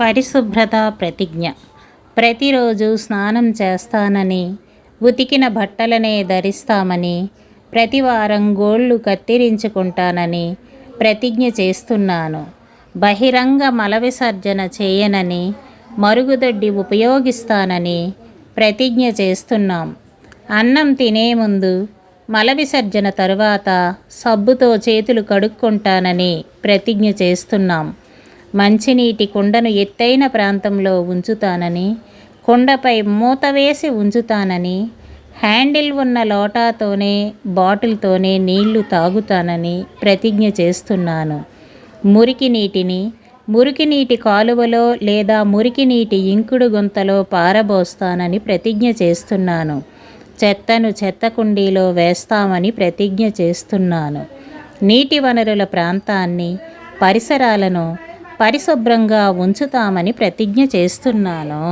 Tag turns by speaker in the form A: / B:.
A: పరిశుభ్రత ప్రతిజ్ఞ. ప్రతిరోజు స్నానం చేస్తానని ఉతికిన బట్టలనే ధరిస్తామని ప్రతివారం గోళ్ళు కత్తిరించుకుంటానని ప్రతిజ్ఞ చేస్తున్నాను. బహిరంగ మల విసర్జన చేయనని మరుగుదొడ్డి ఉపయోగిస్తానని ప్రతిజ్ఞ చేస్తున్నాం. అన్నం తినే ముందు మల విసర్జన తరువాత సబ్బుతో చేతులు కడుక్కుంటానని ప్రతిజ్ఞ చేస్తున్నాం. మంచినీటి కుండను ఎత్తైన ప్రాంతంలో ఉంచుతానని కుండపై మూత వేసి ఉంచుతానని హ్యాండిల్ ఉన్న లోటాతోనే బాటిల్తోనే నీళ్ళు తాగుతానని ప్రతిజ్ఞ చేస్తున్నాను. మురికి నీటిని మురికి నీటి కాలువలో లేదా మురికి నీటి ఇంకుడు గుంతలో పారబోస్తానని ప్రతిజ్ఞ చేస్తున్నాను. చెత్తను చెత్త కుండీలో వేస్తామని ప్రతిజ్ఞ చేస్తున్నాను. నీటి వనరుల ప్రాంతాన్ని పరిసరాలను పరిశుభ్రంగా ఉంచుతామని ప్రతిజ్ఞ చేస్తున్నాను.